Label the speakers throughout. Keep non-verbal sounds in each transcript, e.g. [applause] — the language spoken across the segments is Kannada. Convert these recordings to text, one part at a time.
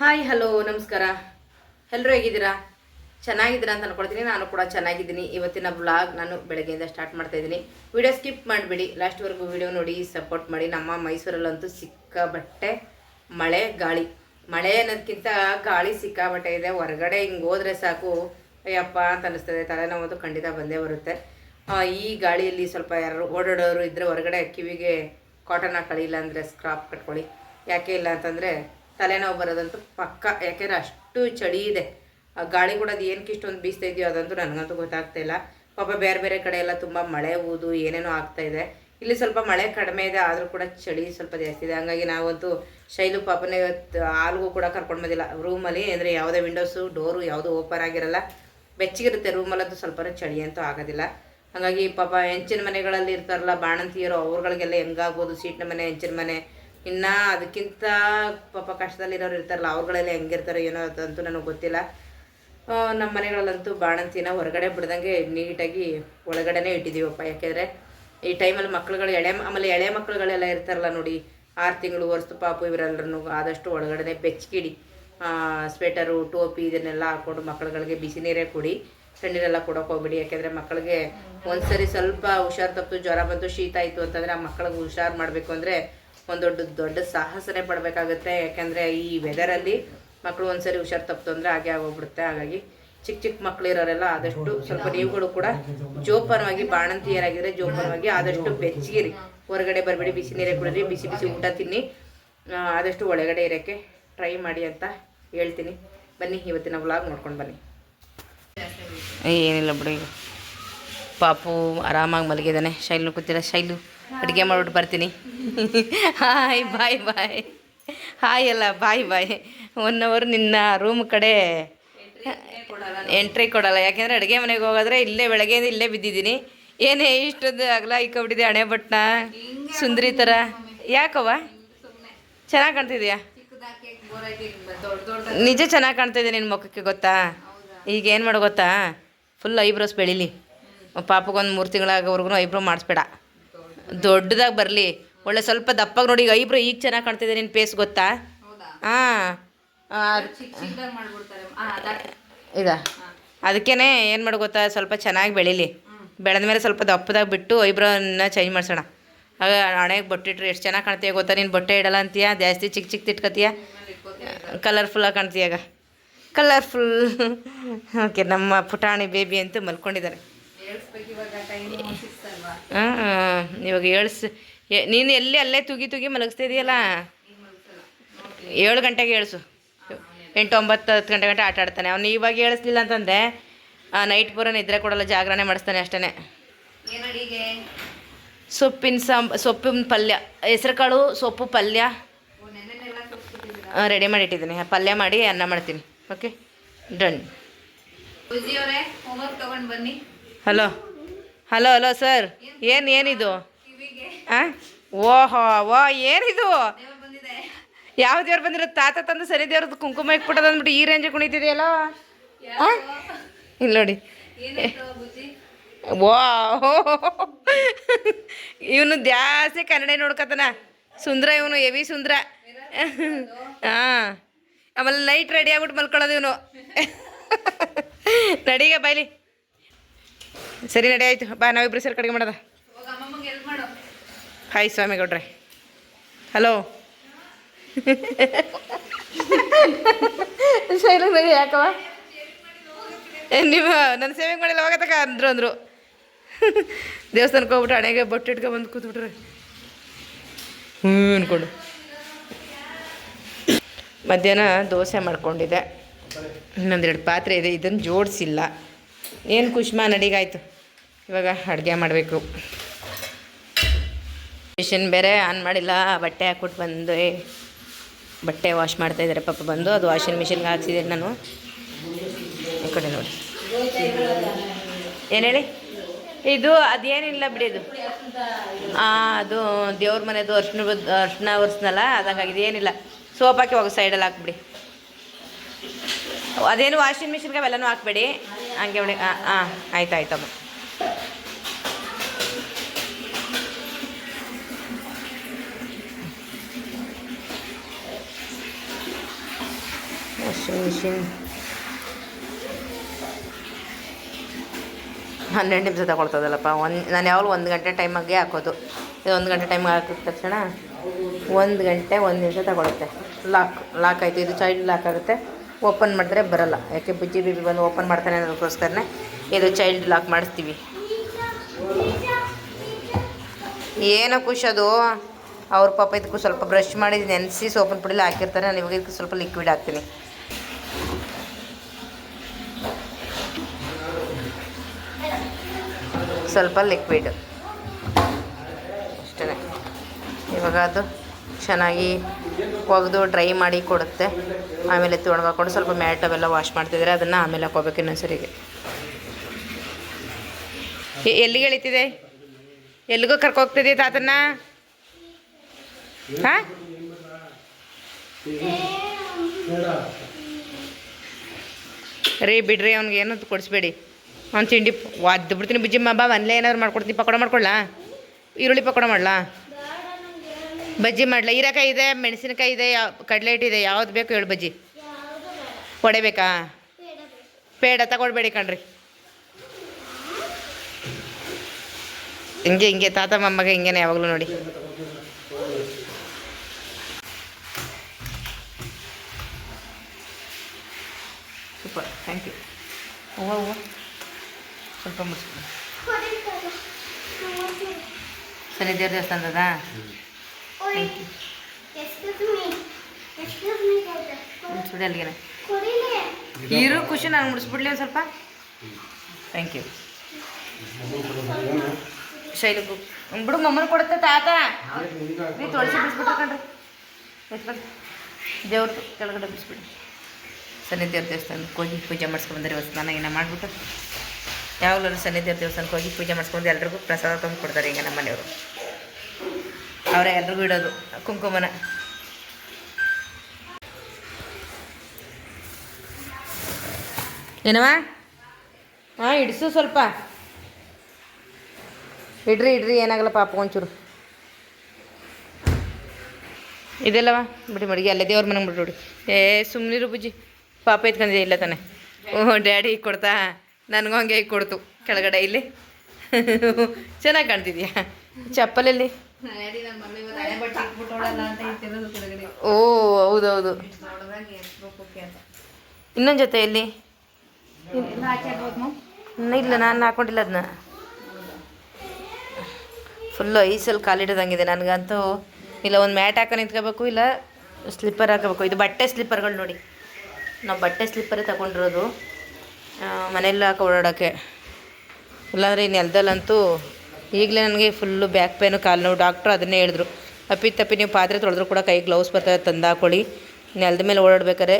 Speaker 1: ಹಾಯ್ ಹಲೋ ನಮಸ್ಕಾರ. ಎಲ್ಲರೂ ಹೇಗಿದ್ದೀರಾ? ಚೆನ್ನಾಗಿದ್ದೀರಾ ಅಂತ ಅನ್ಕೊಳ್ತೀನಿ. ನಾನು ಕೂಡ ಚೆನ್ನಾಗಿದ್ದೀನಿ. ಇವತ್ತಿನ ಬ್ಲಾಗ್ ನಾನು ಬೆಳಗ್ಗೆಯಿಂದ ಸ್ಟಾರ್ಟ್ ಮಾಡ್ತಾ ಇದ್ದೀನಿ. ವಿಡಿಯೋ ಸ್ಕಿಪ್ ಮಾಡಿಬಿಡಿ. ಲಾಸ್ಟ್ವರೆಗೂ ವಿಡಿಯೋ ನೋಡಿ ಸಪೋರ್ಟ್ ಮಾಡಿ. ನಮ್ಮ ಮೈಸೂರಲ್ಲಂತೂ ಸಿಕ್ಕಾಬಟ್ಟೆ ಮಳೆ, ಗಾಳಿ. ಮಳೆ ಅನ್ನೋದಕ್ಕಿಂತ ಗಾಳಿ ಸಿಕ್ಕಾಬಟ್ಟೆ ಇದೆ. ಹೊರಗಡೆ ಹಿಂಗೆ ಹೋದ್ರೆ ಸಾಕು. ಅಯ್ಯಪ್ಪ ಅಂತ ಅನಿಸ್ತದೆ. ತಲೆನೋವಂತೂ ಖಂಡಿತ ಬಂದೇ ಬರುತ್ತೆ. ಈ ಗಾಳಿಯಲ್ಲಿ ಸ್ವಲ್ಪ ಯಾರು ಓಡಾಡೋರು ಇದ್ದರೆ ಹೊರಗಡೆ ಕಿವಿಗೆ ಕಾಟನ್ ಹಾಕೊಳ್ಳಿಲ್ಲ ಅಂದರೆ ಸ್ಕ್ರಾಪ್ ಕಟ್ಕೊಳ್ಳಿ. ಯಾಕೆ ಇಲ್ಲ ಅಂತಂದರೆ ತಲೆನೋವು ಬರೋದಂತೂ ಪಕ್ಕ. ಯಾಕೆಂದರೆ ಅಷ್ಟು ಚಳಿ ಇದೆ. ಆ ಗಾಳಿ ಕೂಡ ಅದು ಏನಕ್ಕೆ ಇಷ್ಟೊಂದು ಬೀಸ್ತಾ ಇದೆಯೋ ಅದಂತೂ ನನಗಂತೂ ಗೊತ್ತಾಗ್ತಾ ಇಲ್ಲ. ಪಾಪ ಬೇರೆ ಬೇರೆ ಕಡೆ ಎಲ್ಲ ತುಂಬ ಮಳೆ ಊದು, ಏನೇನೋ ಆಗ್ತಾ ಇದೆ. ಇಲ್ಲಿ ಸ್ವಲ್ಪ ಮಳೆ ಕಡಿಮೆ ಇದೆ, ಆದರೂ ಕೂಡ ಚಳಿ ಸ್ವಲ್ಪ ಜಾಸ್ತಿ ಇದೆ. ಹಂಗಾಗಿ ನಾವಂತೂ ಶೈಲು ಪಾಪನೇ ಇವತ್ತು ಹಾಲ್ಗೂ ಕೂಡ ಕರ್ಕೊಂಡು ಬಂದಿಲ್ಲ. ರೂಮಲ್ಲಿ, ಅಂದರೆ ಯಾವುದೇ ವಿಂಡೋಸು ಡೋರು ಯಾವುದೂ ಓಪನ್ ಆಗಿರಲ್ಲ. ಬೆಚ್ಚಗಿರುತ್ತೆ ರೂಮಲ್ಲಂತೂ ಸ್ವಲ್ಪ ಚಳಿ ಅಂತೂ ಆಗೋದಿಲ್ಲ. ಹಾಗಾಗಿ ಪಾಪ ಹೆಂಚಿನ ಮನೆಗಳಲ್ಲಿ ಇರ್ತಾರಲ್ಲ, ಬಾಣಂತಿಯರು, ಅವ್ರುಗಳಿಗೆಲ್ಲ ಹೆಂಗಾಗ್ಬೋದು? ಸೀಟ್ನ ಮನೆ, ಹೆಂಚಿನ ಮನೆ ಇನ್ನು ಅದಕ್ಕಿಂತ ಪಾಪ ಕಷ್ಟದಲ್ಲಿರೋರು ಇರ್ತಾರಲ್ಲ, ಅವ್ರುಗಳೆಲ್ಲ ಹೆಂಗಿರ್ತಾರೋ ಏನೋ ಅದಂತೂ ನನಗೆ ಗೊತ್ತಿಲ್ಲ. ನಮ್ಮ ಮನೆಗಳಲ್ಲಂತೂ ಬಾಣಂತಿನ ಹೊರಗಡೆ ಬಿಡ್ದಂಗೆ ನೀಟಾಗಿ ಒಳಗಡೆನೇ ಇಟ್ಟಿದ್ದೀವಪ್ಪ ಯಾಕೆಂದರೆ ಈ ಟೈಮಲ್ಲಿ ಮಕ್ಳುಗಳು ಎಳೆ, ಆಮೇಲೆ ಎಳೆ ಮಕ್ಳುಗಳೆಲ್ಲ ಇರ್ತಾರಲ್ಲ ನೋಡಿ, ಆರು ತಿಂಗಳು ವರ್ಷ ಪಾಪು ಇವರೆಲ್ಲರೂ ಆದಷ್ಟು ಒಳಗಡೆ ಬೆಚ್ಚಗಿಡಿ ಸ್ವೆಟರು ಟೋಪಿ ಇದನ್ನೆಲ್ಲ ಹಾಕ್ಕೊಂಡು ಮಕ್ಳುಗಳಿಗೆ ಬಿಸಿ ನೀರೇ ಕೊಡಿ, ತಣ್ಣೀರೆಲ್ಲ ಕೊಡೋಕೆ ಹೋಗ್ಬಿಡಿ. ಯಾಕೆಂದರೆ ಮಕ್ಕಳಿಗೆ ಒಂದ್ಸರಿ ಸ್ವಲ್ಪ ಹುಷಾರು ತಪ್ಪು ಜ್ವರ ಬಂತು, ಶೀತ ಆಯಿತು ಅಂತಂದರೆ ಆ ಮಕ್ಕಳಿಗೆ ಹುಷಾರು ಮಾಡಬೇಕು ಅಂದರೆ ಒಂದು ದೊಡ್ಡ ದೊಡ್ಡ ಸಾಹಸನೇ ಪಡಬೇಕಾಗುತ್ತೆ. ಯಾಕೆಂದರೆ ಈ ವೆದರಲ್ಲಿ ಮಕ್ಕಳು ಒಂದ್ಸರಿ ಹುಷಾರು ತಪ್ಪು ಅಂದರೆ ಹಾಗೆ ಆಗೋಗ್ಬಿಡುತ್ತೆ. ಹಾಗಾಗಿ ಚಿಕ್ಕ ಚಿಕ್ಕ ಮಕ್ಳು ಇರೋರೆಲ್ಲ ಆದಷ್ಟು ಸ್ವಲ್ಪ ನೀವುಗಳು ಕೂಡ ಜೋಪಾನವಾಗಿ ಬಾಣಂತಿಯರಾಗಿದ್ರೆ ಜೋಪಾನವಾಗಿ ಆದಷ್ಟು ಬೆಚ್ಚಗಿರಿ. ಹೊರಗಡೆ ಬರಬೇಡಿ, ಬಿಸಿ ನೀರೇ ಕುಡಿರಿ ಬಿಸಿ ಬಿಸಿ ಊಟ ತಿನ್ನಿ. ಆದಷ್ಟು ಒಳಗಡೆ ಇರೋಕ್ಕೆ ಟ್ರೈ ಮಾಡಿ ಅಂತ ಹೇಳ್ತೀನಿ. ಬನ್ನಿ, ಇವತ್ತಿನ ವ್ಲಾಗ್ ನೋಡ್ಕೊಂಡು ಬನ್ನಿ. ಏನಿಲ್ಲ ಬಿಡಿ ಪಾಪು ಆರಾಮಾಗಿ ಮಲಗಿದ್ದಾನೆ. ಶೈಲು ಕೂತಿರ ಶೈಲು. ಅಡುಗೆ ಮಾಡ್ಬಿಟ್ಟು ಬರ್ತೀನಿ. ಹಾಯ್ ಬಾಯ್ ಬಾಯ್ ಹಾಯ್ ಅಲ್ಲ ಬಾಯ್ ಬಾಯ್ ಒನ್ ಅವರ್ ನಿನ್ನ ರೂಮ್ ಕಡೆ ಎಂಟ್ರಿ ಕೊಡಲ್ಲ. ಯಾಕೆಂದರೆ ಅಡುಗೆ ಮನೆಗೆ ಹೋಗೋದ್ರೆ ಇಲ್ಲೇ ಬೆಳಗ್ಗೆಯಿಂದ ಇಲ್ಲೇ ಬಿದ್ದಿದ್ದೀನಿ. ಏನೇ ಇಷ್ಟೊಂದು ಅಗಲ ಇಕ್ಕೊಬಿಟ್ಟಿದೆ ಹಣೆ ಬಟ್ಟನ ಸುಂದರಿ ಥರ. ಯಾಕವ್ವ? ಚೆನ್ನಾಗಿ ಕಾಣ್ತಿದ್ಯಾ? ನಿಜ ಚೆನ್ನಾಗಿ ಕಾಣ್ತಿದ್ದೆ ನಿನ್ನ ಮುಖಕ್ಕೆ ಗೊತ್ತಾ? ಈಗ ಏನು ಮಾಡೋ ಗೊತ್ತಾ? ಫುಲ್ ಐಬ್ರೋಸ್ ಬೆಳೀಲಿ. ಪಾಪಗೊಂದು ಮೂರು ತಿಂಗಳಾಗೋವರೆಗೂ ಐಬ್ರೋ ಮಾಡಿಸ್ಬೇಡ. ದೊಡ್ಡದಾಗಿ ಬರಲಿ. ಒಳ್ಳೆ ಸ್ವಲ್ಪ ದಪ್ಪಾಗಿ ನೋಡಿ ಈಗ ಐಬ್ರೋ ಈಗ ಚೆನ್ನಾಗಿ ಕಾಣ್ತಿದೆ ನಿನ್ನ ಪೇಸ್ ಗೊತ್ತಾ? ಹಾಂ ಇದ. ಅದಕ್ಕೇನೆ ಏನು ಮಾಡು ಗೊತ್ತಾ ಸ್ವಲ್ಪ ಚೆನ್ನಾಗಿ ಬೆಳೀಲಿ. ಬೆಳೆದ ಮೇಲೆ ಸ್ವಲ್ಪ ದಪ್ಪದಾಗಿ ಬಿಟ್ಟು ಐಬ್ರೋನ ಚೇಂಜ್ ಮಾಡಿಸೋಣ. ಆಗ ಹಣೆಗೆ ಬೊಟ್ಟಿಟ್ರೆ ಎಷ್ಟು ಚೆನ್ನಾಗಿ ಕಾಣ್ತೀಯ ಗೊತ್ತಾ? ನೀನು ಬೊಟ್ಟೆ ಇಡಲ್ಲ ಅಂತೀಯ? ಜಾಸ್ತಿ ಚಿಕ್ಕ ಚಿಕ್ಕ ಇಟ್ಕೋತೀಯಾ ಕಲರ್ಫುಲ್ಲಾಗಿ ಕಾಣ್ತೀಯ ಈಗ ಕಲರ್ಫುಲ್ ಓಕೆ ನಮ್ಮ ಪುಟಾಣಿ ಬೇಬಿ ಅಂತೂ ಮಲ್ಕೊಂಡಿದ್ದಾರೆ ಇವಾಗ ಏಳ್ಸ್ ನೀನು ಎಲ್ಲಿ ಅಲ್ಲೇ ತುಗಿ ತುಗಿ ಮಲಗಿಸ್ತಾ ಇದೆಯಲ್ಲ? ಏಳು ಗಂಟೆಗೆ ಏಳ್ಸು. ಎಂಟು ಒಂಬತ್ತು ಹತ್ತು ಗಂಟೆ ಗಂಟೆ ಆಟ ಆಡ್ತಾನೆ. ಅವ್ನು ಇವಾಗ ಏಳಿಸ್ಲಿಲ್ಲ ಅಂತಂದರೆ ನೈಟ್ ಪೂರ ನಿದ್ರೆ ಕೊಡಲ್ಲ ಜಾಗರಣೆ ಮಾಡಿಸ್ತಾನೆ ಅಷ್ಟೇ ಸೊಪ್ಪಿನ ಸಾಂಬ ಸೊಪ್ಪಿನ ಪಲ್ಯ ಹೆಸ್ರು ಕಾಳು ಸೊಪ್ಪು ಪಲ್ಯ. ರೆಡಿ ಮಾಡಿ ಇಟ್ಟಿದ್ದೀನಿ ಪಲ್ಯ ಮಾಡಿ ಅನ್ನ ಮಾಡ್ತೀನಿ. Okay done hello hello hello sir. ಏನು ಏನಿದು? ಹಾಂ ಓಹೋ ಓ ಏನಿದು? ಯಾವ ದೇವ್ರು ಬಂದಿರೋ ತಾತ ತಂದು ಸರಿ ದೇವ್ರದ್ದು ಕುಂಕುಮ ಇಕ್ಬಿಟ್ಟದ ಅಂದ್ಬಿಟ್ಟು ಈ ರೇಂಜ್ ಕುಣಿತಿದೆಯಲ್ಲ? ಹಾಂ ಇಲ್ಲಿ ನೋಡಿ. ಓ ಇವನು ಜಾಸ್ತಿ ಕನ್ನಡ ನೋಡ್ಕತನ ಸುಂದ್ರ ಇವನು ಎವಿ ಸುಂದ್ರ. ಹಾಂ ಆಮೇಲೆ ನೈಟ್ ರೆಡಿ ಆಗ್ಬಿಟ್ಟು ಮಲ್ಕೊಳ್ಳೋದು ಇವನು. ನಡಿಗೆ ಬಾಯ್ಲಿ ಸರಿ, ನಡಿ, ಆಯ್ತು. ಬಾ, ನಾವಿಬ್ರು ಸೇರಿ ಕಡಿಗೆ ಮಾಡೋದ. ಹಾಯ್ ಸ್ವಾಮಿ ಗೌಡ್ರೆ ಹಲೋ. ಸರಿ ನಡಿ ಯಾಕವ ನೀವು ನನ್ನ ಸೇವಿಂಗ್ ಮಾಡಿಲ್ಲ ಹೋಗತಕ್ಕ ಅಂದ್ರು, ಅಂದರು. ದೇವಸ್ಥಾನಕ್ಕೆ ಹೋಗ್ಬಿಟ್ಟು ಹಣೆಗೆ ಬೊಟ್ಟು ಇಟ್ಕೊ ಬಂದು ಕೂತ್ಬಿಟ್ರೆ. ಹ್ಞೂ ಅನ್ಕೊಂಡು ಮಧ್ಯಾಹ್ನ ದೋಸೆ ಮಾಡ್ಕೊಂಡಿದ್ದೆ. ಇನ್ನೊಂದೆರಡು ಪಾತ್ರೆ ಇದೆ ಇದನ್ನು ಜೋಡಿಸಿಲ್ಲ. ಏನು ಕುಷ್ಮಾ, ನಡಿಗಾಯ್ತು? ಇವಾಗ ಅಡುಗೆ ಮಾಡಬೇಕು. ಮಿಷಿನ್ ಬೇರೆ ಆನ್ ಮಾಡಿಲ್ಲ, ಬಟ್ಟೆ ಹಾಕ್ಬಿಟ್ಟು ಬಂದು. ಬಟ್ಟೆ ವಾಶ್ ಮಾಡ್ತಾ ಇದ್ದಾರೆ, ಪಾಪ ಬಂದು ಅದು ವಾಷಿಂಗ್ ಮಿಷಿನ್ಗೆ ಹಾಕ್ಸಿದ್ದೀನಿ ನಾನು. ಈ ಕಡೆ ನೋಡಿ. ಏನು ಹೇಳಿ? ಇದು ಅದೇನಿಲ್ಲ ಬಿಡಿ ಇದು. ಹಾಂ ಅದು ದೇವ್ರ ಮನೆದು ಅರ್ಶಿನ ಅರ್ಶನ ಒರ್ಸ್ನಲ್ಲ, ಅದಂಗಾಗಿ ಏನಿಲ್ಲ. ಸೋಪ್ ಹಾಕಿ ಹೋಗಿ ಸೈಡಲ್ಲಿ ಹಾಕ್ಬಿಡಿ. ಅದೇನು ವಾಷಿಂಗ್ ಮಿಷಿನ್ಗೆ ಅವೆಲ್ಲನೂ ಹಾಕ್ಬೇಡಿ. ಹಂಗೆ ಬಿಡಿ ಹಾಂ ಹಾಂ ಆಯ್ತು ಆಯ್ತಮ್ಮ ವಾಷಿಂಗ್ ಮಿಷಿನ್ ಹನ್ನೆರಡು ನಿಮಿಷ ತಗೊಳ್ತದಲ್ಲಪ್ಪ. ಒಂದು, ನಾನು ಯಾವಾಗಲೂ ಒಂದು ಗಂಟೆ ಟೈಮಾಗೆ ಹಾಕೋದು. ಇದು ಒಂದು ಗಂಟೆ ಟೈಮ್ ಹಾಕಿದ ತಕ್ಷಣ ಒಂದು ಗಂಟೆ ಒಂದು ನಿಮಿಷ ತಗೊಳುತ್ತೆ. ಲಾಕ್ ಲಾಕ್ ಆಯಿತು. ಇದು ಚೈಲ್ಡ್ ಲಾಕ್ ಆಗುತ್ತೆ. ಓಪನ್ ಮಾಡಿದ್ರೆ ಬರಲ್ಲ. ಯಾಕೆ ಬುಜ್ಜಿ ಬಿಬಿ ಬಂದು ಓಪನ್ ಮಾಡ್ತಾನೆ ಅನ್ನೋದಕ್ಕೋಸ್ಕರನೇ ಇದು ಚೈಲ್ಡ್ ಲಾಕ್ ಮಾಡಿಸ್ತೀವಿ. ಏನೋ ಖುಷಿ ಅದು. ಅವ್ರ ಪಾಪ ಇದಕ್ಕೂ ಸ್ವಲ್ಪ ಬ್ರಷ್ ಮಾಡಿ ನೆನೆಸಿ ಸೋಪನ್ ಪುಡಿಲಿ ಹಾಕಿರ್ತಾರೆ. ನಾನು ಇವಾಗ ಇದಕ್ಕೆ ಸ್ವಲ್ಪ ಲಿಕ್ವಿಡ್ ಹಾಕ್ತೀನಿ. ಸ್ವಲ್ಪ ಲಿಕ್ವಿಡ್ ಅಷ್ಟೇ ಇವಾಗ ಅದು ಚೆನ್ನಾಗಿ ಒಗೆದು ಡ್ರೈ ಮಾಡಿ ಕೊಡುತ್ತೆ. ಆಮೇಲೆ ಒಣಗಾಕೊಂಡು ಸ್ವಲ್ಪ ಮ್ಯಾಟ್ ಅವೆಲ್ಲ ವಾಶ್ ಮಾಡ್ತಿದ್ದಾರೆ ಅದನ್ನು ಆಮೇಲೆ ಹಾಕೋಬೇಕು ಇನ್ನೊಂದ್ಸರಿಗೆ ಎಲ್ಲಿಗೆ ಎಳಿತಿದೆ? ಎಲ್ಲಿಗೂ ಕರ್ಕೊ ಹೋಗ್ತಿದೆ ತಾತನ್ನ? ಹಾಂ? ರೀ ಬಿಡ್ರಿ ಅವ್ನಿಗೆ ಏನು ಕೊಡಿಸ್ಬೇಡಿ. ಅವ್ನು ತಿಂಡಿ ಒದ್ದು ಬಿಡ್ತೀನಿ ಬುಜ್ಜಿಮ್ಮ ಬಾ ಅಲ್ಲೇ ಏನಾದ್ರು ಮಾಡ್ಕೊಡ್ತೀನಿ, ಪಕೋಡ ಮಾಡ್ಕೊಳ್ಳಾ ಈರುಳ್ಳಿ ಪಕೋಡ ಮಾಡ್ಲಾ? ಬಜ್ಜಿ ಮಾಡಲ? ಹೀರೆಕಾಯಿ ಇದೆ, ಮೆಣಸಿನಕಾಯಿ ಇದೆ ಯಾವ ಕಡಲೆ ಇದೆ, ಯಾವ್ದು ಬೇಕು ಹೇಳು ಬಜ್ಜಿ. ವಡೆ ಬೇಕಾ? ಪೇಡ ತಗೊಳ್ಬೇಡಿ ಕಣ್ರಿ. ಹಿಂಗೆ ಹಿಂಗೆ, ತಾತ, ಮೊಮ್ಮಗ ಹಿಂಗೇನೆ ಯಾವಾಗಲೂ ನೋಡಿ. Super, thank you. ಹೂವು. ಸ್ವಲ್ಪ ಮುಚ್ಚಿ ಸರಿ ದೇವ್ರ ದೇವಸ್ಥಾನದ ಸುಡಿ ಅಲ್ಲಿಗೆ ಇರು ಖುಷಿ ನಾನು ಮುಡಿಸ್ಬಿಡ್ಲಿ ಒಂದು ಸ್ವಲ್ಪ. ಥ್ಯಾಂಕ್ ಯು ಶೈಲು ಬಿಡು ಮಮ್ಮನ ಕೊಡುತ್ತೆ ತಾತ. ನೀ ತೊಳಸಿ ಬಿಡಿಸ್ಬಿಟ್ಟು ಕಣ್ರಿ. ದೇವ್ರದ್ದು ಕೆಳಗಡೆ ಬಿಡಿಸ್ಬಿಡಿ. ಸನ್ನಿ ದೇವ್ರ ದೇವಸ್ಥಾನಕ್ಕೆ ಹೋಗಿ ಪೂಜೆ ಮಾಡಿಸ್ಕೊಂಡ್ಬಂದ್ರೆ ಇವತ್ತು ಸ್ನಾನ ಏನ ಮಾಡಿಬಿಟ್ಟು. ಯಾವಾಗಲೂ ಸನ್ನಿಧಿಯ ದೇವಸ್ಥಾನಕ್ಕೆ ಹೋಗಿ ಪೂಜೆ ಮಾಡಿಸ್ಕೊಂಡು ಎಲ್ರಿಗೂ ಪ್ರಸಾದ ತಂದು ಕೊಡ್ತಾರೆ ಈಗ ನಮ್ಮ ಮನೆಯವರು ಅವರೇ ಎಲ್ರಿಗೂ ಇಡೋದು, ಕುಂಕುಮನ. ಏನವ ಹಾಂ, ಇಡಿಸು ಸ್ವಲ್ಪ. ಇಡ್ರಿ ಇಡ್ರಿ, ಏನಾಗಲ್ಲ ಪಾಪ ಒಂಚೂರು. ಇದೆಲ್ಲವ? ಬಿಡಿ, ಮಡಿಗೆ, ಅಲ್ಲೇ ದೇವ್ರ ಮನೆಗೆ ಬಿಡ್ರಿ ಏ ಸುಮ್ಮನಿರು ಬುಜ್ಜಿ. ಪಾಪ ಎತ್ಕೊಂಡಿದೆ ಇಲ್ಲ ತಾನೆ? ಓಹ್ ಡ್ಯಾಡಿ ಕೊಡ್ತಾ. ನನಗೂ ಹಂಗೆ ಕೊಡ್ತು ಕೆಳಗಡೆ ಇಲ್ಲಿ. ಚೆನ್ನಾಗಿ ಕಾಣ್ತಿದ್ಯಾ? ಚಪ್ಪಲಲ್ಲಿ? ಓ ಹೌದೌದು. ಇನ್ನೊಂದು ಜೊತೆ ಎಲ್ಲಿ? ಇಲ್ಲ ನಾನು ಹಾಕೊಂಡಿಲ್ಲ ಅದನ್ನ ಫುಲ್ಲು ಐಸಲ್ಲಿ ಕಾಲಿಡೋದಂಗಿದೆ ನನಗಂತೂ. ಇಲ್ಲ ಒಂದು ಮ್ಯಾಟ್ ಹಾಕೊಂಡು ನಿಂತ್ಕೋಬೇಕು ಇಲ್ಲ ಸ್ಲಿಪ್ಪರ್ ಹಾಕೋಬೇಕು. ಇದು ಬಟ್ಟೆ ಸ್ಲಿಪ್ಪರ್ಗಳು ನೋಡಿ. ನಾವು ಬಟ್ಟೆ ಸ್ಲಿಪ್ಪರೇ ತಗೊಂಡಿರೋದು. ಮನೆಯಲ್ಲಿ ಹಾಕಿ ಓಡಾಡೋಕ್ಕೆ ಇಲ್ಲಾಂದರೆ ಈ ನೆಲದಲ್ಲಂತೂ ಈಗಲೇ ನನಗೆ ಫುಲ್ಲು ಬ್ಯಾಕ್ ಪೇನು ಕಾಲು ನೋವು. ಡಾಕ್ಟ್ರು ಅದನ್ನೇ ಹೇಳಿದ್ರು. ಅಪ್ಪಿ ತಪ್ಪಿ ನೀವು ಪಾತ್ರೆ ತೊಳೆದ್ರು ಕೂಡ ಕೈ ಗ್ಲೌಸ್ ಬರ್ತದೆ ತಂದು ಹಾಕೊಳ್ಳಿ ನೆಲದ ಮೇಲೆ ಓಡಾಡ್ಬೇಕಾದ್ರೆ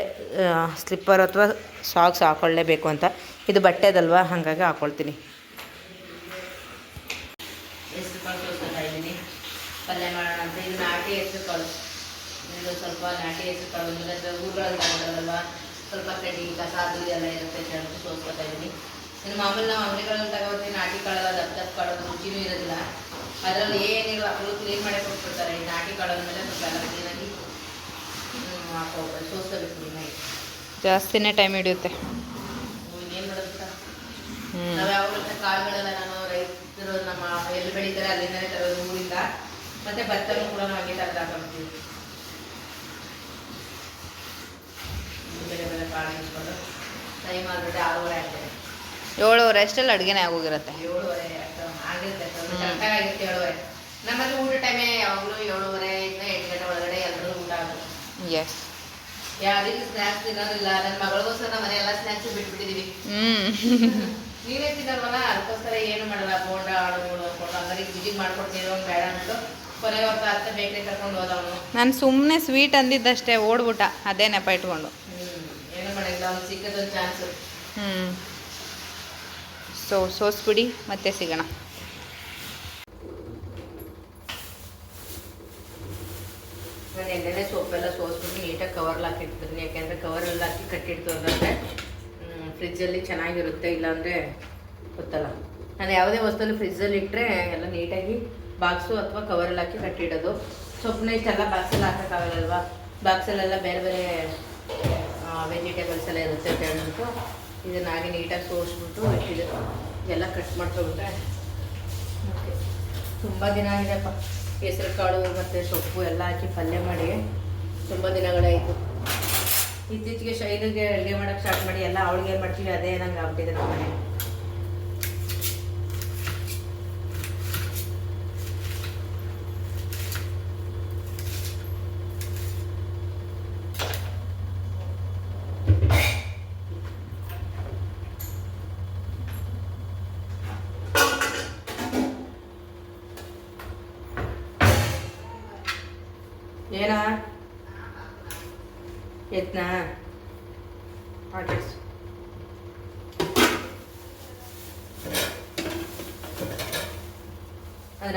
Speaker 1: ಸ್ಲಿಪ್ಪರ್ ಅಥವಾ ಸಾಕ್ಸ್ ಹಾಕೊಳ್ಳೇಬೇಕು ಅಂತ. ಇದು ಬಟ್ಟೆದಲ್ವಾ? ಹಾಗಾಗಿ ಹಾಕ್ಕೊಳ್ತೀನಿ ನಾಟಿ ಹೆಸರು ಇದು ಸ್ವಲ್ಪ ತಗೊಂಡಲ್ವ ಸ್ವಲ್ಪ ಕಡಿ ಕಸ ಅದು ಎಲ್ಲ ಇರುತ್ತೆ ಅಂತ ಹೇಳ್ಬಿಟ್ಟು ಸೋಸ್ಕೊತಾ ಇದ್ದೀನಿ ಇನ್ನು ಮಾಮೂಲಿ ನಾವು ಅಂಗಡಿಗಳಲ್ಲಿ ತಗೋತೀವಿ ನಾಟಿ ಕಾಳಲ್ಲ ದಪ್ಪ ದಪ್ಪ ಕಾಳು ಅದು ರುಚಿನೂ ಇರೋದಿಲ್ಲ. ಅದರಲ್ಲಿ ಏನಿಲ್ಲ ಫುಲ್ ಕ್ಲೀನ್ ಮಾಡೇ ಕೊಟ್ಬಿಡ್ತಾರೆ. ಈ ನಾಟಿ ಕಾಳು ಮೇಲೆ ಸ್ವಲ್ಪ ಎಲ್ಲ ಕ್ಲೀನಾಗಿ ಹಾಕೋಬೇಕು ಸೋಸ್ಕೋಬೇಕು ಕ್ಲೀನಾಗಿ
Speaker 2: ಜಾಸ್ತಿನೇ ಟೈಮ್ ಹಿಡಿಯುತ್ತೆ.
Speaker 1: ಏನು ಮಾಡೋದು ನಾವು ಕಾಳುಗಳೆಲ್ಲ ನಾನು ರೈತರು ನಮ್ಮ ಎಲ್ಲಿ ಬೆಳೀತಾರೆ ಅಲ್ಲಿಂದಲೇ ತರೋದು ಊರಿಂದ. ಮತ್ತೆ ಭತ್ತನೂ ಕೂಡ ನಾವು ಹಾಗೆ ತರದು ಟೈಮ್ ಆಗ್ಬಿಟ್ಟು ಆರೂವರೆ ಆಗ್ತದೆ.
Speaker 2: ಏಳುವರೆ ಅಷ್ಟೆಲ್ಲ ಅಡುಗೆನೇ ಆಗೋಗಿರುತ್ತೆ.
Speaker 1: ಏಳುವರೆ ಆಗಿರುತ್ತೆ. ಏಳುವರೆ. ನಮ್ಮಲ್ಲಿ ಊಟ ಟೈಮೇ ಯಾವಾಗಲೂ ಏಳುವರೆ ಇಂದ ಎಂಟು ಗಂಟೆ ಒಳಗಡೆ ಎಲ್ಲರೂ ಊಟ ಆಗುತ್ತೆ.
Speaker 2: ಎಸ್
Speaker 1: ಯಾರಿಗೂ ಸ್ನ್ಯಾಕ್ಸ್ ತಿನ್ನೋದಿಲ್ಲ. ನನ್ನ ಮಗಳಿಗೋಸ್ಕರ ನಮ್ಮ ಮನೆ ಎಲ್ಲ ಸ್ನ್ಯಾಕ್ಸ್ ಬಿಟ್ಬಿಟ್ಟಿದೀವಿ [laughs] ನೀವೇ ತಿನ್ನಲ್ವಲ್ಲ ಅದಕ್ಕೋಸ್ಕರ ಏನು ಮಾಡಲ್ಲ. ಬೋಂಡ ಆಳು ಮೂಳು ಅನ್ಕೊಂಡು ಹಂಗಾರೆ ಬಿಜಿಗೆ ಮಾಡ್ಕೊಡ್ತೀನಿ ಅವ್ನು ಬೇಡ ಅಂದ್ಬಿಟ್ಟು ಕೊನೆಗೆ ಅವ್ರ ಅತ್ತೆ ಬೇಕರಿ ಕರ್ಕೊಂಡು ಹೋದವನು.
Speaker 2: ನಾನು ಸುಮ್ಮನೆ ಸ್ವೀಟ್ ಅಂದಿದ್ದಷ್ಟೇ ಓಡ್ಬಿಟ್ಟ. ಅದೇ ನೆಪ ಇಟ್ಕೊಂಡು.
Speaker 1: ಮಾಡಿಲ್ಲ ಅವ್ನು ಸಿಕ್ಕದೊಂದು ಚಾನ್ಸು
Speaker 2: ಹ್ಞೂ ಸೊ ಸೋಸ್ಬಿಡಿ ಮತ್ತೆ ಸಿಗೋಣ.
Speaker 1: ನಾನು ಎಣ್ಣೆಲೆ ಸೊಪ್ಪೆಲ್ಲ ಸೋಸ್ಬಿಟ್ಟು ನೀಟಾಗಿ ಕವರ್ಲ್ ಹಾಕಿಡ್ತೀನಿ ಯಾಕೆಂದರೆ ಕವರೆಲ್ಲ ಹಾಕಿ ಕಟ್ಟಿಡ್ತಂದ್ರೆ ಫ್ರಿಜ್ಜಲ್ಲಿ ಚೆನ್ನಾಗಿರುತ್ತೆ ಇಲ್ಲಾಂದರೆ ಗೊತ್ತಲ್ಲ. ನಾನು ಯಾವುದೇ ವಸ್ತುವಲ್ಲಿ ಫ್ರಿಜ್ಜಲ್ಲಿ ಇಟ್ಟರೆ ಎಲ್ಲ ನೀಟಾಗಿ ಬಾಕ್ಸು ಅಥವಾ ಕವರಲ್ಲಿ ಹಾಕಿ ಕಟ್ಟಿಡೋದು. ಸೊಪ್ಪನ್ನ ಇಷ್ಟೆಲ್ಲ ಬಾಕ್ಸಲ್ಲಿ ಹಾಕೋಕ್ಕಾಗಲ್ಲಲ್ವಾ ಬಾಕ್ಸಲ್ಲೆಲ್ಲ ಬೇರೆ ಬೇರೆ ವೆಜಿಟೇಬಲ್ಸ್ ಎಲ್ಲ ಇರುತ್ತೆ ಅಂತ ಹೇಳ್ಬಿಟ್ಟು ಇದನ್ನ ಹಾಗೆ ನೀಟಾಗಿ ತೋರಿಸ್ಬಿಟ್ಟು ಇಟ್ಟಿದ್ದು ಎಲ್ಲ ಕಟ್ ಮಾಡ್ಕೊಬಿಟ್ರೆ ಓಕೆ ತುಂಬ ದಿನ ಆಗಿದೆಪ್ಪ ಹೆಸರು ಕಾಳು ಮತ್ತು ಸೊಪ್ಪು ಎಲ್ಲ ಹಾಕಿ ಪಲ್ಯ ಮಾಡಿ. ತುಂಬ ದಿನಗಳಾಯಿತು. ಇತ್ತೀಚೆಗೆ ಶೈಲಿಗೆ ಅಡುಗೆ ಮಾಡೋಕ್ಕೆ ಸ್ಟಾರ್ಟ್ ಮಾಡಿ, ಎಲ್ಲ ಅವಳಿಗೆ ಏನು ಮಾಡ್ತೀವಿ, ಅದೇ ನಂಗೆ ಆಗ್ಬಿಟ್ಟಿದೆ ನಮ್ಮ ಮನೆ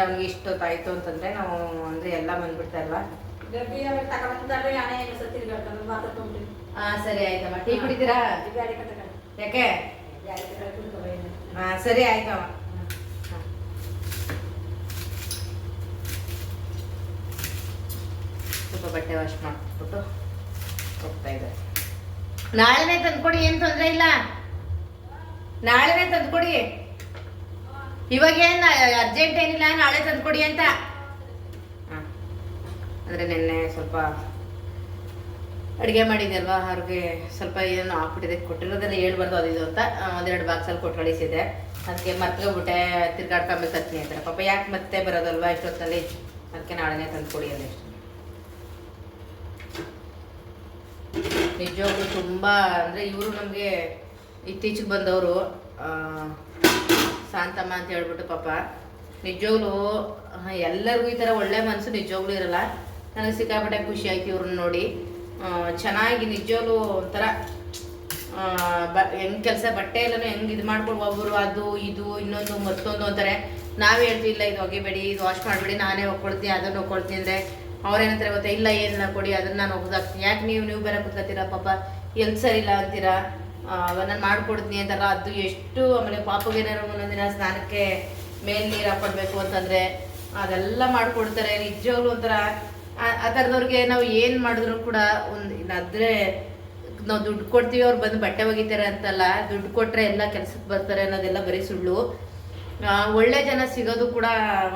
Speaker 1: ಅವ್ನಿಗೆ ಇಷ್ಟೊತ್ತಾಯ್ತು ಅಂತಂದ್ರೆ ನಾವು ಅಂದ್ರೆ ಎಲ್ಲ ಬಂದ್ಬಿಡ್ತಾ ಅಲ್ವಾ ಹಾ ಸರಿ ಆಯ್ತಮ್ಮ. ಟೀ ಕುಡಿತೀರಾ? ಯಾಕೆ? ಹಾ ಸರಿ ಆಯ್ತಮ್ಮ. ಸ್ವಲ್ಪ ಬಟ್ಟೆ ವಾಶ್ ಮಾಡ್ಬಿಟ್ಟು ಹೋಗ್ತಾ ಇದ್ದಾರೆ. ನಾಳೆನೇ ತಂದ್ಕೊಡಿ ಏನು ತೊಂದರೆ ಇಲ್ಲ. ನಾಳೆನೇ ತಂದ್ಕೊಡಿ. ಇವಾಗ ಏನ್ ಅರ್ಜೆಂಟ್ ಏನಿಲ್ಲ, ನಾಳೆ ತಂದ್ಕೊಡಿ ಅಂತ. ಅಂದ್ರೆ ನಿನ್ನೆ ಸ್ವಲ್ಪ ಅಡುಗೆ ಮಾಡಿದೆ ಅಲ್ವಾ ಅವ್ರಿಗೆ ಸ್ವಲ್ಪ ಏನೋ ಹಾಕ್ಬಿಟ್ಟಿದೆ ಕೊಟ್ಟಿರೋದನ್ನ ಹೇಳ್ಬಾರ್ದು ಅದು ಇದು ಅಂತ ಒಂದೆರಡು ಬಾಕ್ಸಲ್ಲಿ ಕೊಟ್ಟು ಕಳಿಸಿದೆ ಅದಕ್ಕೆ ಮರ್ತ್ಕೊಬಿಟ್ಟೆ ತಿರ್ಗಾಡ್ಕೊಂಬೇಕು ಹತ್ನಿ ಅಂತಾರೆ ಪಾಪ ಯಾಕೆ ಮತ್ತೆ ಬರೋದಲ್ವಾ ಇಷ್ಟೊತ್ತಲ್ಲಿ? ಅದಕ್ಕೆ ನಾಳೆನೇ ತಂದು ಕೊಡಿ ಅಂದ್ರೆ ನಿಜವಾಗ್ಲೂ ತುಂಬ, ಅಂದರೆ ಇವರು ನಮಗೆ ಇತ್ತೀಚೆಗೆ ಬಂದವರು ಶಾಂತಮ್ಮ ಅಂತ ಹೇಳ್ಬಿಟ್ಟು ಪಾಪ. ನಿಜವಾಗ್ಲೂ ಎಲ್ಲರಿಗೂ ಈ ಥರ ಒಳ್ಳೆ ಮನಸ್ಸು ನಿಜವಾಗ್ಲೂ ಇರಲ್ಲ. ನನಗೆ ಸಿಕ್ಕಾಪಟ್ಟೆ ಖುಷಿ ಆಯ್ತು ಇವ್ರನ್ನ ನೋಡಿ. ಚೆನ್ನಾಗಿ ನಿಜವಾಗ್ಲೂ ಒಂಥರ ಬ, ಹೆಂಗ್ ಕೆಲಸ ಬಟ್ಟೆ ಎಲ್ಲನೂ ಹೆಂಗ್ ಇದು ಮಾಡ್ಕೊಂಡು ಒಬ್ಬರು ಅದು, ಇದು, ಇನ್ನೊಂದು, ಮತ್ತೊಂದು ಅಂತಾರೆ. ನಾವೇ ಹೇಳ್ತೀವಿ, ಇಲ್ಲ, ಇದು ಒಗಿಬೇಡಿ, ಇದು ವಾಶ್ ಮಾಡಬೇಡಿ, ನಾನೇ ಒಕ್ಕೊಳ್ತೀನಿ ಅದನ್ನು ಒಕ್ಕೊಳ್ತೀನಿ ಅಂದರೆ ಅವ್ರೇನಂತಾರೆ ಗೊತ್ತಾ? ಇಲ್ಲ, ಏನಿಲ್ಲ ಕೊಡಿ, ಅದನ್ನ ನಾನು ಒಗ್ದಾಕ್ತೀನಿ. ಯಾಕೆ ನೀವು ನೀವು ಬೇರೆ ಕುತ್ಕೋತೀರಾ ಪಾಪ? ಎಲ್ಲಿ ಸರಿ ಇಲ್ಲ ಅಂತೀರಾ? ನಾನು ಮಾಡ್ಕೊಡ್ತೀನಿ ಅಂತಾರ ಅದು ಎಷ್ಟು ಆಮೇಲೆ ಪಾಪಗೆ ಒಂದೊಂದಿನ ಒಂದೊಂದು ದಿನ ಸ್ನಾನಕ್ಕೆ ಮೇಲ್ ನೀರು ಹಾಕೊಡ್ಬೇಕು ಅಂತಂದರೆ ಅದೆಲ್ಲ ಮಾಡಿಕೊಡ್ತಾರೆ. ನಿಜವಾಗ್ಲೂ ಒಂಥರ, ಆ- ಥರದವ್ರಿಗೆ ನಾವು ಏನು ಮಾಡಿದ್ರು ಕೂಡ ಒಂದು ಇಲ್ಲಾದ್ರೆ ನಾವು ದುಡ್ಡು ಕೊಡ್ತೀವಿ, ಅವ್ರು ಬಂದು ಬಟ್ಟೆ ಒಗಿತಾರೆ ಅಂತಲ್ಲ, ದುಡ್ಡು ಕೊಟ್ಟರೆ ಎಲ್ಲ ಕೆಲ್ಸಕ್ಕೆ ಬರ್ತಾರೆ ಅನ್ನೋದೆಲ್ಲ ಬರೀ ಸುಳ್ಳು. ಒಳ್ಳೆ ಜನ ಸಿಗೋದು ಕೂಡ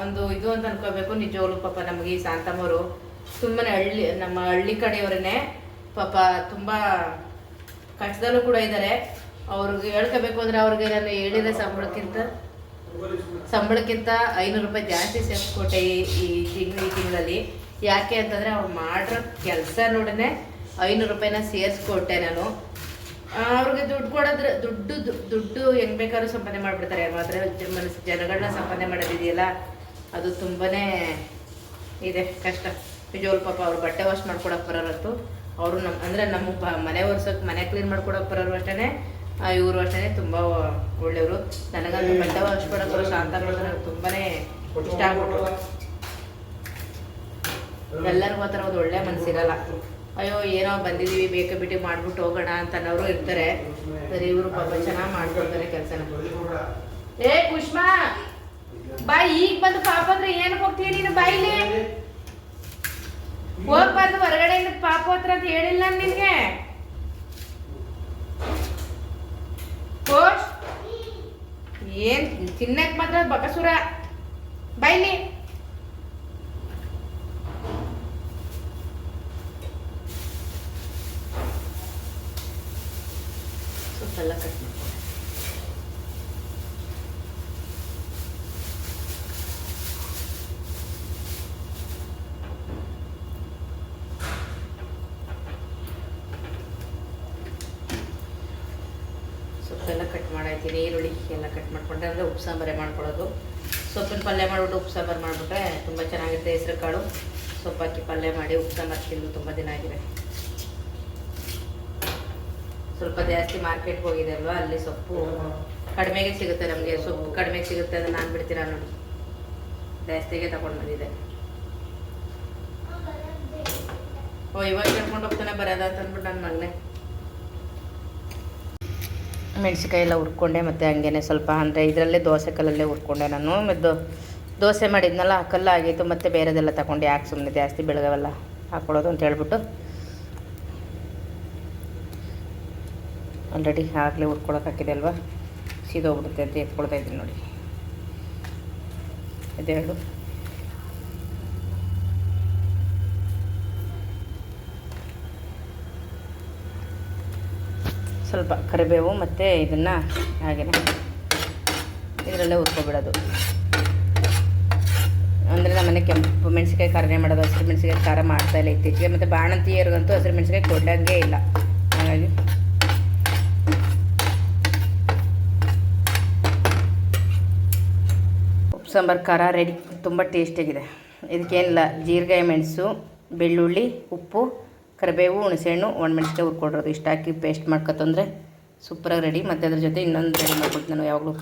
Speaker 1: ಒಂದು ಇದು ಅಂತ ಅನ್ಕೋಬೇಕು ನಿಜವಾಗ್ಲೂ ಪಾಪ ನಮಗೆ ಈ ಶಾಂತಮ್ಮವರು ತುಂಬಾನೇ ಹಳ್ಳಿ, ನಮ್ಮ ಹಳ್ಳಿ ಕಡೆಯವರನ್ನೇ ಪಾಪ ತುಂಬಾ ಕಷ್ಟದಲ್ಲೂ ಕೂಡ ಇದ್ದಾರೆ ಅವ್ರಿಗೆ ಹೇಳ್ಕೋಬೇಕು ಅಂದ್ರೆ ಅವ್ರಿಗೆ ನಾನು ಹೇಳಿದ ಸಂಬಳಕ್ಕಿಂತ ಸಂಬಳಕ್ಕಿಂತ ಐನೂರು ರೂಪಾಯಿ ಜಾಸ್ತಿ ಸೇರಿಸ್ಕೊಟ್ಟೆ ಈ ತಿಂಗಳು, ಈ ತಿಂಗಳಲ್ಲಿ. ಯಾಕೆ ಅಂತಂದರೆ ಅವ್ರು ಮಾಡಿರೋ ಕೆಲಸ ನೋಡನೆ ಐನೂರು ರೂಪಾಯಿನ ಸೇರಿಸ್ಕೊಟ್ಟೆ ನಾನು. ಅವ್ರಿಗೆ ದುಡ್ಡು ಕೊಡೋದ್ರೆ, ದುಡ್ಡು ದುಡ್ಡು ಹೆಂಗ್ ಬೇಕಾದ್ರೂ ಸಂಪಾದನೆ ಮಾಡಿಬಿಡ್ತಾರೆ. ಮಾತ್ರ ಮನಸ್ಸು, ಜನಗಳನ್ನ ಸಂಪಾದನೆ ಮಾಡೋದಿದೆಯಲ್ಲ? ಅದು ತುಂಬಾ ಇದೆ ಕಷ್ಟ. ನಿಜವಾಗ್ಲೂ ಪಾಪ ಅವ್ರು ಬಟ್ಟೆ ವಾಶ್ ಮಾಡ್ಕೊಡಕ್ಕೆ ಬರೋರಂತೂ. ಅವರು ನಮ್ಮ ಅಂದರೆ ನಮ್ಮ ಮನೆ ಒರ್ಸೋಕೆ ಮನೆ ಕ್ಲೀನ್ ಮಾಡ್ಕೊಡೋಕೆ ಬರೋರು ಅಷ್ಟೇ ಇವರು ಅಷ್ಟೇ ತುಂಬ ಒಳ್ಳೆಯವರು. ನನಗಂತೂ ಬಟ್ಟೆ ವಾಶ್ ಕೊಡಕ್ಕೆ ಬರೋ ಶಾಂತ ನೋಡಿದ್ರೆ ನನಗೆ ತುಂಬಾನೇ ಇಷ್ಟ ಆಗ್ಬಿಟ್ರು. ಎಲ್ಲರಿಗೂ ಆ ಥರ ಒಂದು ಒಳ್ಳೆ ಮನಸ್ಸಿರಲ್ಲ ಅಯ್ಯೋ ಏನೋ ಬಂದಿದ್ದೀವಿ ಬೇಕು ಬಿಟ್ಟು ಮಾಡ್ಬಿಟ್ಟು ಹೋಗೋಣ ಅಂತ ಅನ್ನೋರು ಇರ್ತಾರೆ. ಸರಿ ಇವರು ಪಾಪ ಚೆನ್ನಾಗಿ ಮಾಡ್ಕೊಡ್ತಾರೆ ಕೆಲಸನ. ಏ ಕುಷ್ಮಾ ಬಾಯ್ ಈಗ ಬಂದು ಪಾಪ ಅಂದ್ರೆ ಏನು ಹೋಗ್ತೀಯ ನೀನು? ಬಾಯಿಲಿ ಹೋಗ್ಬಾರ್ದು ಹೊರಗಡೆಯಿಂದ ಪಾಪ ಹತ್ರ ಅಂತ ಹೇಳಿಲ್ಲ ನಾನ್ ನಿನ್ಗೆ? ಕೋಶ್ ಏನ್ ತಿನ್ನಕ್ ಮಾತ್ರ ಬಕಸುರ. ಬೈಲಿ ಸ್ವಲ್ಪ ಕಟ್ ಮಾಡ್ಕೊ ಸೊಪ್ಪೆಲ್ಲ ಕಟ್ ಮಾಡಾಯ್ತೀನಿ ಈರುಳ್ಳಿ ಎಲ್ಲ ಕಟ್ ಮಾಡ್ಕೊಂಡ್ರೆ ಅಂದರೆ ಉಪ್ಪು ಸಾಂಬಾರೇ ಮಾಡ್ಕೊಳ್ಳೋದು. ಸೊಪ್ಪಿನ ಪಲ್ಯ ಮಾಡಿಬಿಟ್ಟು ಉಪ್ಪು ಸಾಂಬಾರು ಮಾಡಿಬಿಟ್ರೆ ತುಂಬ ಚೆನ್ನಾಗಿರುತ್ತೆ ಹೆಸರು ಕಾಳು. ಸೊಪ್ಪು ಪಲ್ಯ ಮಾಡಿ ಉಪ್ಪು ಸಾಂಬಾರು ತಿಂದು ತುಂಬ ದಿನ ಆಗಿದೆ. ಸ್ವಲ್ಪ ಜಾಸ್ತಿ ಮಾರ್ಕೆಟ್ಗೆ ಹೋಗಿದೆ ಅಲ್ವಾ? ಅಲ್ಲಿ ಸೊಪ್ಪು ಕಡಿಮೆಗೆ ಸಿಗುತ್ತೆ ನಮಗೆ. ಸೊಪ್ಪು ಕಡಿಮೆಗೆ ಸಿಗುತ್ತೆ ಅಂತ ನಾನು ಬಿಡ್ತೀರಾ ನೋಡಿ. ಜಾಸ್ತಿಗೆ ತಗೊಂಡು ಬಂದಿದೆ. ಓ, ಇವಾಗ ಕರ್ಕೊಂಡು ಹೋಗ್ತಾನೆ ಬರೋದ ಅಂತ ಅಂದ್ಬಿಟ್ಟು ನನ್ನ ಮಗನೇ. ಮೆಣಸಿಕಾಯಿ ಎಲ್ಲ ಹುರ್ಕೊಂಡೆ ಮತ್ತು ಹಂಗೇನೆ ಸ್ವಲ್ಪ ಅಂದರೆ ಇದರಲ್ಲೇ ದೋಸೆ ಕಲ್ಲಲ್ಲೇ ಹುರ್ಕೊಂಡೆ ನಾನು. ಮತ್ತು ದೋಸೆ ಮಾಡಿದ್ನಲ್ಲ ಆ ಕಲ್ಲು ಆಗಿತ್ತು ಮತ್ತು ಬೇರೆದೆಲ್ಲ ತಗೊಂಡು. ಯಾಕೆ ಸುಮ್ಮನೆ ಜಾಸ್ತಿ ಬೆಳಗವೆಲ್ಲ ಹಾಕ್ಕೊಳ್ಳೋದು ಅಂತ ಹೇಳ್ಬಿಟ್ಟು. ಆಲ್ರೆಡಿ ಆಗಲೇ ಹುರ್ಕೊಳಕ್ಕೆ ಹಾಕಿದೆ ಅಲ್ವಾ? ಸೀದೋಗ್ಬಿಡುತ್ತೆ ಅಂತ ಎತ್ಕೊಳ್ತಾ ಇದ್ದೀನಿ ನೋಡಿ. ಇದೆರಡು ಸ್ವಲ್ಪ ಕರಿಬೇವು ಮತ್ತು ಇದನ್ನು ಹಾಗೆ ಇದರಲ್ಲೇ ಹುರ್ಕೊಬಿಡೋದು. ಅಂದರೆ ನಮ್ಮನೆ ಕೆಂಪು ಮೆಣಸಿಕಾಯಿ ಖಾರನೇ ಮಾಡೋದು? ಹಸಿರು ಮೆಣಸಿಕಾಯಿ ಖಾರ ಮಾಡ್ತಾ ಇಲ್ಲ ಇತ್ತೀಚೆಗೆ. ಮತ್ತು ಬಾಣಂತಿಯರಿಗಂತೂ ಹಸಿರು ಮೆಣಸಿಕಾಯಿ ಕೊಡಂಗೆ ಇಲ್ಲ. ಹಾಗಾಗಿ ಉಪ್ಪು ಸಾಂಬಾರು ಖಾರ ರೆಡಿ ತುಂಬ ಟೇಸ್ಟಿಯಾಗಿದೆ ಇದಕ್ಕೇನಿಲ್ಲ? ಜೀರಿಗೆ ಮೆಣಸು, ಬೆಳ್ಳುಳ್ಳಿ, ಉಪ್ಪು ಕರಿಬೇವು ಹುಣಸೆಹಣ್ಣು ಒಣಮೆಣಸಿಕಾಯಿ ಹುರ್ಕೊಡ್ರೋದು ಇಷ್ಟು ಹಾಕಿ ಪೇಸ್ಟ್ ಮಾಡ್ಕೊತಂದ್ರೆ ಸೂಪರಾಗಿ ರೆಡಿ ಮತ್ತು ಅದ್ರ ಜೊತೆ ಇನ್ನೊಂದು ರೆಡಿ ಮಾಡ್ಕೊಡ್ತೀನಿ ನಾನು ಯಾವಾಗಲೂ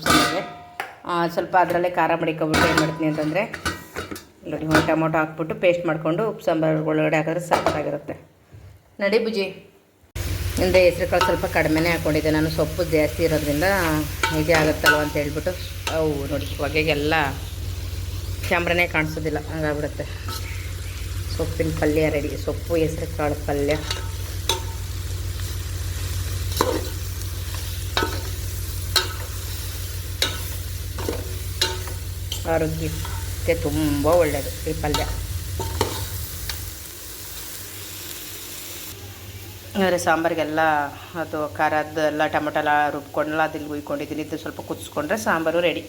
Speaker 1: ಆ, ಸ್ವಲ್ಪ ಅದರಲ್ಲೇ ಖಾರ ಮಡಿಕೊಬಿಟ್ಟು ಏನು ಮಾಡ್ತೀನಿ ಅಂತಂದರೆ ನೋಡಿ ಒಂದು ಟೊಮೊಟೊ ಹಾಕ್ಬಿಟ್ಟು ಪೇಸ್ಟ್ ಮಾಡಿಕೊಂಡು ಉಪ್ಪು ಸಾಂಬಾರು ಒಳಗಡೆ ಹಾಕಿದ್ರೆ ಸಕ್ಕತ್ತಾಗಿರುತ್ತೆ ನಡಿ ಬುಜಿ ಅಂದರೆ ಹೆಸ್ರು ಕಾಳು ಸ್ವಲ್ಪ ಕಡಿಮೆನೇ ಹಾಕ್ಕೊಂಡಿದ್ದೆ ನಾನು ಸೊಪ್ಪು ಜಾಸ್ತಿ ಇರೋದ್ರಿಂದ ಇದೇ ಆಗುತ್ತಲ್ವ ಅಂತ ಹೇಳ್ಬಿಟ್ಟು ಅವು ನೋಡಿ ಹೊಗೆಗೆಲ್ಲ ಕ್ಯಾಮ್ರನೇ ಕಾಣಿಸೋದಿಲ್ಲ ಹಂಗಾಗ್ಬಿಡುತ್ತೆ. ಸೊಪ್ಪಿನ ಪಲ್ಯ ರೆಡಿ, ಸೊಪ್ಪು ಹೆಸರು ಕಾಳು ಪಲ್ಯ. ಆರೋಗ್ಯಕ್ಕೆ ತುಂಬ ಒಳ್ಳೆಯದು ಈ ಪಲ್ಯ. ಅಂದರೆ ಸಾಂಬಾರಿಗೆಲ್ಲ, ಅದು ಖಾರದ್ದೆಲ್ಲ ಟೊಮೆಟೊ ಎಲ್ಲ ರುಬ್ಕೊಂಡೆಲ್ಲ ಅದಿಲ್ಲಿ ಹುಯ್ಕೊಂಡಿದ್ದೀನಿ, ಇದು ಸ್ವಲ್ಪ ಕುದಿಸ್ಕೊಂಡ್ರೆ ಸಾಂಬಾರು ರೆಡಿ.